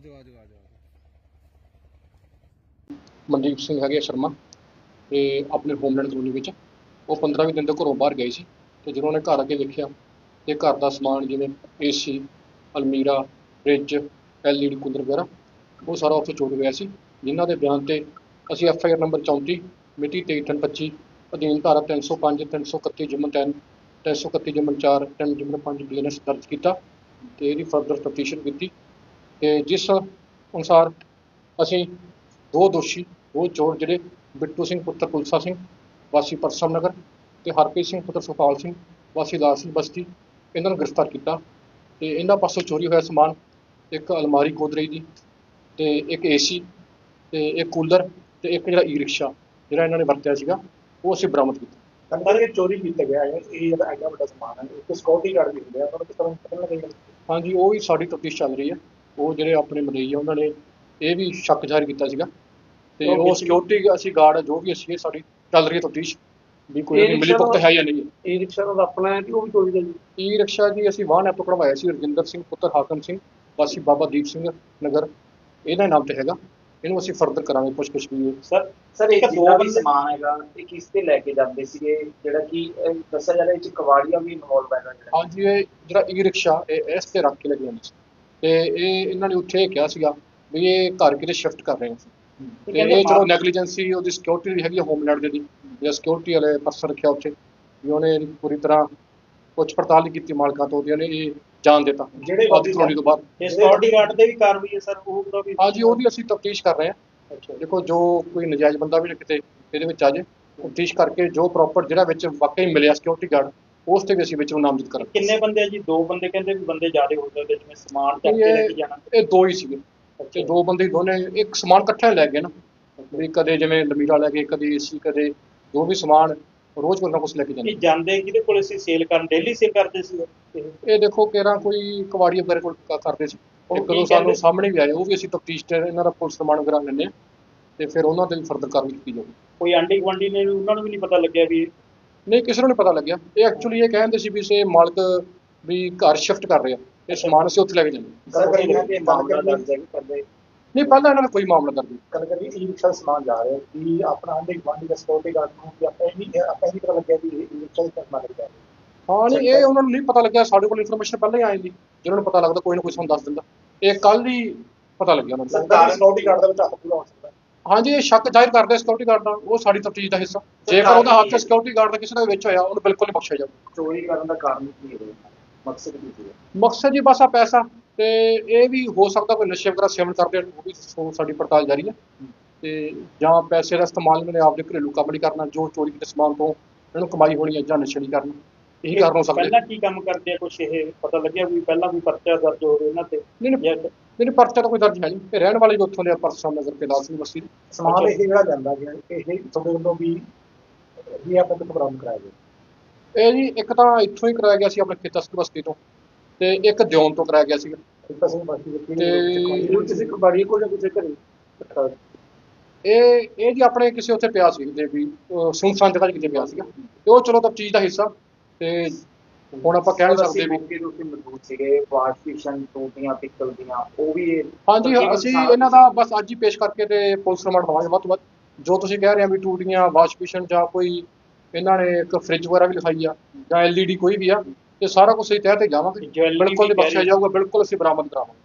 ਆਜੋ ਆਜੋ ਆਜੋ ਮਨਦੀਪ ਸਿੰਘ ਹੈਗੇ ਆ ਸ਼ਰਮਾ। ਤੇ ਆਪਣੇ ਹੋਮਲੈਂਡ ਕਲੋਨੀ ਵਿੱਚ। ਉਹ 15 ਵੀਹ ਦਿਨ ਤੋਂ ਘਰੋਂ ਬਾਹਰ ਗਏ ਸੀ। ਤੇ ਜਦੋਂ ਉਹਨੇ ਘਰ ਅੱਗੇ ਦੇਖਿਆ ਤੇ ਘਰ ਦਾ ਸਮਾਨ ਜਿਵੇਂ ਏਸੀ ਅਲਮੀਰਾ ਫ੍ਰਿਜ ਐਲਈਡੀ ਕੂਲਰ ਵਗੈਰਾ, ਉਹ ਸਾਰਾ ਉੱਥੇ ਚੋਰੀ ਹੋਇਆ ਸੀ। ਜਿਨ੍ਹਾਂ ਦੇ ਬਿਆਨ ਤੇ ਅਸੀਂ ਐਫ ਆਈ ਆਰ ਨੰਬਰ 34 ਮਿਤੀ 23/25 ਅਧੀਨ ਧਾਰਾ 305 331 ਜਿਮਨ 3 331 ਜਿਮਨ 4 3 ਜਿਮਨ 5 ਬੀਐਨਐਸ ਦਰਜ ਕੀਤਾ। ਤੇ ਇਹਦੀ ਫਰਦਰ ਤਫਤੀਸ਼ ਕੀਤੀ। ਤੇ ਜਿਸ ਅਨੁਸਾਰ ਅਸੀਂ ਦੋ ਦੋਸ਼ੀ ਦੋ ਚੋਰ ਜਿਹੜੇ ਬਿੱਟੂ ਸਿੰਘ ਪੁੱਤਰ ਕੁਲਸਾ ਸਿੰਘ ਵਾਸੀ ਪਰਸਮ ਨਗਰ ਤੇ ਹਰਪ੍ਰੀਤ ਸਿੰਘ ਪੁੱਤਰ ਸੁਖਪਾਲ ਸਿੰਘ ਵਾਸੀ ਲਾਲ ਸਿੰਘ ਬਸਤੀ ਇਹਨਾਂ ਨੂੰ ਗ੍ਰਿਫਤਾਰ ਕੀਤਾ ਤੇ ਇਹਨਾਂ ਪਾਸੋਂ ਚੋਰੀ ਹੋਇਆ ਸਮਾਨ ਇੱਕ ਅਲਮਾਰੀ ਗੋਦਰੇਜ ਦੀ ਤੇ ਇੱਕ ਏਸੀ ਤੇ ਇੱਕ ਕੂਲਰ ਤੇ ਇੱਕ ਜਿਹੜਾ ਈ ਰਿਕਸ਼ਾ ਜਿਹੜਾ ਇਹਨਾਂ ਨੇ ਵਰਤਿਆ ਸੀਗਾ ਉਹ ਅਸੀਂ ਬਰਾਮਦ ਕੀਤਾ। ਅੰਦਰ ਇਹ ਚੋਰੀ ਕੀਤਾ ਗਿਆ ਹੈ ਇਹ ਜਿਹੜਾ ਐਡਾ ਵੱਡਾ ਸਮਾਨ ਹੈ ਇੱਕ ਸਿਕਿਉਰਿਟੀ ਗਾਰਡ ਵੀ ਹੁੰਦੇ ਆ ਉਹਨਾਂ ਨੂੰ ਕਿਸ ਤਰ੍ਹਾਂ ਪਤਾ ਲੱਗੇਗਾ? ਹਾਂਜੀ ਉਹ ਵੀ ਸਾਡੀ ਤਫਤੀਸ਼ ਚੱਲ ਰਹੀ ਹੈ। ਉਹ ਜਿਹੜੇ ਆਪਣੇ ਆ ਉਹਨਾਂ ਨੇ ਇਹ ਵੀ ਸ਼ੱਕ ਜ਼ਾਹਿਰ ਕੀਤਾ ਸੀਗਾ। ਤੇ ਉਹ ਸਿਕਿਉਰਿਟੀ ਅਸੀਂ ਗਾਰਡ ਜੋ ਵੀ ਅਸੀਂ ਇਹ ਸਾਡੀ ਚੱਲ ਰਹੀ ਹੈ ਤਫਤੀਸ਼ ਵੀ ਕੋਈ ਮਿਲੀ ਰਿਕਸ਼ਾ ਹੈ ਜਾਂ ਨਹੀਂ ਇਹ ਰਿਕਸ਼ਾ ਦਾ ਆਪਣਾ ਹੈ ਕਿ ਉਹ ਵੀ ਚੋਰੀ ਦਾ ਜੀ ਈ ਰਿਕਸ਼ਾ ਜੀ ਅਸੀਂ ਵਾਹਨ ਐਪ ਕਢਵਾਇਆ ਸੀ ਰਜਿੰਦਰ ਸਿੰਘ ਪੁੱਤਰ ਹਾਕਮ ਸਿੰਘ ਵਾਸੀ ਬਾਬਾ ਦੀਪ ਸਿੰਘ ਨਗਰ। ਇਹਨਾਂ ਦੇ ਨਾਮ ਤੇ ਹੈਗਾ। ਇਹਨੂੰ ਅਸੀਂ ਫਰਦਰ ਕਰਾਂਗੇ ਪੁੱਛ ਪੁੱਛ ਵੀ ਸਰ ਸਰ ਇਹ ਇੱਕ ਦੋ ਵੀ ਸਮਾਨ ਹੈਗਾ ਇਹ ਕਿਸ ਤੇ ਲੈ ਕੇ ਜਾਂਦੇ ਸੀਗੇ? ਜਿਹੜਾ ਕਿ ਦੱਸਿਆ ਜਾ ਰਿਹਾ ਇਹ ਚ ਕਵਾੜੀਆਂ ਵੀ ਇਨਵੋਲਵ ਹੈਗਾ ਜਿਹੜਾ। ਹਾਂਜੀ ਇਹ ਜਿਹੜਾ ਈ ਰਿਕਸ਼ਾ ਇਹ ਇਸ ਤੇ ਰੱਖ ਕੇ ਲੈ ਕੇ ਜਾਂਦੇ ਸੀ। ਤੇ ਇਹ ਇਹਨਾਂ ਨੇ ਉੱਥੇ ਕਿਹਾ ਸੀਗਾ ਵੀ ਇਹ ਘਰ ਕਿਤੇ ਸ਼ਿਫਟ ਕਰ ਰਹੇ ਸੀ ਤੇ ਕਹਿੰਦੇ ਇਹ ਚਲੋ ਨੈਗਲੀਜੈਂਸੀ ਉਹਦੀ ਸਿਕਿਉਰਿਟੀ ਵੀ ਹੈਗੀ ਹੋਮਲੈਂਡ ਦੇ ਦੀ ਜਿਹੜਾ ਸਿਕਿਉਰਿਟੀ ਵਾਲੇ ਪਰਸਨ ਰੱਖਿਆ ਉੱਥੇ ਵੀ ਉਹਨੇ ਪੂਰੀ ਤਰ੍ਹਾਂ ਪੁੱਛ ਪੜਤਾਲ ਨਹੀਂ ਕੀਤੀ ਮਾਲਕਾਂ ਤੋਂ ਉਹਦੀਆਂ ਨੇ ਇਹ ਜਾਣ ਦਿੱਤਾ। ਜਿਹੜੇ ਕਲੋਨੀ ਤੋਂ ਬਾਅਦ। ਇਹ ਸਿਕਿਉਰਿਟੀ ਗਾਰਡ ਤੇ ਵੀ ਕਾਰਵਾਈ ਹੈ ਸਰ ਉਹ ਦਾ ਵੀ ਹਾਂਜੀ ਉਹਦੀ ਅਸੀਂ ਤਫਤੀਸ਼ ਕਰ ਰਹੇ ਹਾਂ। ਅੱਛਾ। ਦੇਖੋ ਜੋ ਕੋਈ ਨਜਾਇਜ਼ ਬੰਦਾ ਵੀ ਕਿਤੇ ਇਹਦੇ ਵਿੱਚ ਆ ਜੇ ਤਫਤੀਸ਼ ਕਰਕੇ ਜੋ ਪ੍ਰੋਪਰ ਜਿਹੜਾ ਵਿੱਚ ਵਾਕਈ ਮਿਲਿਆ ਸਿਕਿਉਰਿਟੀ ਗਾਰਡ ਉਸ ਤੇ ਵੀ ਅਸੀਂ ਵਿੱਚ ਨੂੰ ਨਾਮਜ਼ਦ ਕਰਾਂਗੇ। ਕਿੰਨੇ ਬੰਦੇ ਆ ਜੀ? ਦੋ ਬੰਦੇ ਕਹਿੰਦੇ ਵੀ ਬੰਦੇ ਜ਼ਿਆਦਾ ਹੋ ਸਕਦੇ ਜਿਵੇਂ ਸਮਾਨ ਚੱਕ ਕੇ ਲੈ ਕੇ ਜਾਣਾ। ਇਹ ਦੋ ਹੀ ਸੀਗੇ। ਤੇ ਦੋ ਬੰਦੇ ਦੋਨੇ ਇੱਕ ਸਮਾਨ ਇਕੱਠਾ ਲੈ ਗਏ ਨਾ। ਵੀ ਕਦੇ ਜਿਵੇਂ ਲਮੀਰਾ ਲੈ ਗਏ ਕਦੇ ਏਸੀ ਕਦੇ ਜੋ ਵੀ ਸਮਾਨ ਰੋਜ਼ ਕੋਈ ਨਾ ਕੁਛ ਲੈ ਕੇ ਜਾਂਦੇ ਇਹ ਜਾਂਦੇ। ਕਿਹਦੇ ਕੋਲ? ਅਸੀਂ ਸੇਲ ਕਰਨ ਡੇਲੀ ਸੇਲ ਕਰਦੇ ਸੀ ਇਹ? ਦੇਖੋ ਕਿਹੜਾ ਕੋਈ ਕਵਾੜੀ ਵਗੈਰਾ ਕੋਲ ਕ- ਕਰਦੇ ਸੀ। ਉਹ ਇੱਕ ਕੀ ਦੋ ਸਾਨੂੰ? ਸਾਹਮਣੇ ਵੀ ਆਏ ਉਹ ਵੀ ਅਸੀਂ ਤਫਤੀਸ਼ ਤੇ ਇਹਨਾਂ ਦਾ ਪੁਲਿਸ ਸਮਾਨ ਵਗੈਰਾ ਲੈਂਦੇ ਹਾਂ। ਤੇ ਫਿਰ ਉਹਨਾਂ ਤੇ ਵੀ ਫਰਦਰ ਕਾਰਵਾਈ ਕੀਤੀ ਜਾਊਗੀ। ਕੋਈ ਆਂਢੀ ਗੁਆਂਢੀ ਨੇ ਉਹਨਾਂ ਨੂੰ ਵੀ ਨਹੀਂ ਪਤਾ ਲੱਗਿਆ ਵੀ ਨਹੀਂ ਕਿਸੇ ਨੂੰ ਨਹੀਂ ਪਤਾ ਲੱਗਿਆ। ਇਹ ਐਕਚੁਅਲੀ ਇਹ ਕਹਿੰਦੇ ਸੀ ਵੀ ਸੇ ਮਾਲਕ ਵੀ ਘਰ ਸ਼ਿਫਟ ਕਰ ਰਹੇ। ਇਹ ਸਮਾਨ ਅਸੀਂ ਉੱਥੇ ਲੈ ਕੇ ਜਾਂਦੇ। ਸਰ ਇਹਨਾਂ ਦੇ ਮਾਮਲਾ ਦਰਜ ਹੈ ਕਿ ਪਹਿਲੇ? ਨਹੀਂ ਪਹਿਲਾਂ ਇਹਨਾਂ ਨੇ ਕੋਈ ਮਾਮਲਾ ਦਰਜ ਨਹੀਂ। ਗੱਲ ਕਰੀਏ ਈ ਰਿਕਸ਼ਾ ਸਮਾਨ ਜਾ ਰਿਹਾ ਕਿ ਆਪਣਾ ਆਂਡੇ ਗਵਾਂਡੀ ਦਾ ਸਿਕਿਉਰਿਟੀ ਗਾਰਡ ਨੂੰ ਕਿ ਆਪਾਂ ਇਹ ਨਹੀਂ ਆਪਾਂ ਇਹ ਨਹੀਂ ਪਤਾ ਲੱਗਿਆ ਵੀ ਇਹ ਰਿਕਸ਼ਾ ਦਾ ਸਮਾਨ ਲੱਗਿਆ ਹਾਂ। ਨਹੀਂ ਇਹ ਉਹਨਾਂ ਨੂੰ ਨਹੀਂ ਪਤਾ ਲੱਗਿਆ। ਸਾਡੇ ਕੋਲ ਇਨਫੋਰਮੇਸ਼ਨ ਪਹਿਲਾਂ ਹੀ ਆਈ ਸੀ। ਜਿਹਨਾਂ ਨੂੰ ਪਤਾ ਲੱਗਦਾ ਕੋਈ ਨਾ ਕੋਈ ਸਾਨੂੰ ਦੱਸ ਦਿੰਦਾ। ਇਹ ਕੱਲ ਹੀ ਪਤਾ ਲੱਗਿਆ ਉਹਨਾਂ ਨੂੰ। ਲੱਗਦਾ ਸਿਕਿਉਰਿਟੀ ਗਾਰਡ ਦਾ ਵਿੱਚ ਹੱਥ ਪੂਰਾ ਹੋ ਹਾਂਜੀ ਇਹ ਸ਼ੱਕ ਜ਼ਾਹਿਰ ਕਰਦੇ ਸਿਕਿਉਰਿਟੀ ਗਾਰਡ ਦਾ ਉਹ ਸਾਡੀ ਤਫਤੀਸ਼ ਦਾ ਹਿੱਸਾ। ਜੇਕਰ ਉਹਦਾ ਹੱਥ ਸਿਕਿਉਰਿਟੀ ਗਾਰਡ ਦਾ ਕਿਸੇ ਦਾ ਵਿੱਚ ਹੋਇਆ ਉਹਨੂੰ ਬਿਲਕੁਲ ਨਹੀਂ ਬਖਸ਼ਿਆ ਜਾਊਗਾ। ਚੋਰੀ ਕਰਨ ਦਾ ਕਾਰਨ ਕੀ ਹੈ? ਮਕਸਦ ਕੀ ਸੀ? ਮਕਸਦ ਜੀ ਬਸ ਆ ਪੈਸਾ ਤੇ ਇਹ ਵੀ ਹੋ ਸਕਦਾ ਕੋਈ ਨਸ਼ੇ ਵਗੈਰਾ ਸੇਵਨ ਕਰਦੇ ਉਹ ਵੀ ਸਾਡੀ ਪੜਤਾਲ ਜਾਰੀ ਹੈ। ਤੇ ਜਾਂ ਪੈਸੇ ਦਾ ਇਸਤੇਮਾਲ ਇਹਨਾਂ ਨੇ ਆਪਦੇ ਘਰੇਲੂ ਕੰਮ ਲਈ ਕਰਨਾ ਜੋ ਚੋਰੀ ਕੀਤੇ ਸਮਾਨ ਤੋਂ ਇਹਨਾਂ ਨੂੰ ਕਮਾਈ ਹੋਣੀ ਹੈ ਜਾਂ ਨਸ਼ੇ ਲਈ ਕਰਨਾ ਇਹੀ ਕਾਰਨ ਹੋ ਸਕਦੇ ਪਹਿਲਾਂ ਕੀ ਕੰਮ ਕਰਦੇ ਆ ਕੁਛ? ਇਹ ਪਤਾ ਲੱਗਿਆ ਵੀ ਪਹਿਲਾਂ ਕੋਈ ਪਰਚਾ ਦਰਜ ਹੋਵੇ ਇਹਨਾਂ ਤੇ ਨਹੀਂ ਨਹੀਂ ਪਰਚਾ ਤਾਂ ਕੋਈ ਦਰਜ ਹੈ ਨਹੀਂ। ਇਹ ਰਹਿਣ ਵਾਲੇ ਉੱਥੋਂ ਦੇ ਆ, ਪਰਸੋਂ ਨਗਰ ਤੇ ਲਾਲ ਸਿੰਘ ਬਸਤੀ। ਸਮਾਨ ਇਹ ਜਿਹੜਾ ਜਾਂਦਾ ਗਿਆ ਇਹ ਤੁਹਾਡੇ ਵੱਲੋਂ ਵੀ ਵੀ ਆਪਾਂ ਤੋਂ ਬਰਾਮਦ ਕਰਾਇਆ ਗਿਆ। ਇਹ ਜੀ ਇੱਕ ਤਾਂ ਇੱਥੋਂ ਹੀ ਕਰਾਇਆ ਗਿਆ ਸੀ ਆਪਣੇ ਖੇਤਾਸਕ ਬਸਤੀ ਤੋਂ। ਤੇ ਇੱਕ ਦਿਉਣ ਤੋਂ ਕਰਾਇਆ ਗਿਆ ਅਸੀਂ ਬਾਕੀ ਦੇ ਤੇ- ਕਿਸੇ ਕਬਾੜੀ ਕੋਲ ਜਾਂ ਕਿਸੇ ਘਰੇ? ਇਹ ਇਹ ਜੀ ਆਪਣੇ ਕਿਸੇ ਉੱਥੇ ਪਿਆ ਸੀ ਕਿਤੇ ਵੀ ਸੁਨਸਾਨ ਜਗ੍ਹਾ ਕਿਤੇ ਪਿਆ ਸੀਗਾ। ਤੇ ਉਹ ਚਲੋ ਤਾਂ ਚੀਜ਼ ਦਾ ਹਿੱਸਾ। ਤੇ ਹੁਣ ਆਪਾਂ ਕਹਿ ਨਹੀਂ ਸਕਦੇ ਵੀ ਦੇ ਉੱਤੇ ਮਜ਼ਬੂਤ ਸੀਗੇ ਵਾਸ਼ ਫਿਸ਼ਨ ਟੂਟੀਆਂ ਪਿੱਤਲ ਦੀਆਂ ਉਹ ਵੀ ਹਾਂਜੀ ਅਸੀਂ ਇਹਨਾਂ ਦਾ ਬਸ ਅੱਜ ਹੀ ਪੇਸ਼ ਕਰਕੇ ਤੇ ਪੁਲਿਸ ਰਿਮਾਂਡ ਲਵਾਂਗੇ ਵੱਧ ਤੋਂ ਵੱਧ ਜੋ ਤੁਸੀਂ ਕਹਿ ਰਹੇ ਆ ਵੀ ਟੂਟੀਆਂ ਵਾਸ਼ ਬੇਸਿਨ ਜਾਂ ਕੋਈ ਇਹਨਾਂ ਨੇ ਇੱਕ ਫ੍ਰਿਜ ਵਗੈਰਾ ਵੀ ਲਿਖਾਈ ਆ ਜਾਂ ਐਲਈਡੀ ਕੋਈ ਵੀ ਆ ਇਹ ਸਾਰਾ ਕੁਝ ਸਹੀ ਤਹਿ ਤੇ ਜਾਵਾਂਗੇ ਬਿਲਕੁਲ ਬਖਸ਼ਿਆ। ਜਾਊਗਾ ਬਿਲਕੁਲ ਅਸੀਂ ਬਰਾਮਦ ਕਰਾਵਾਂਗੇ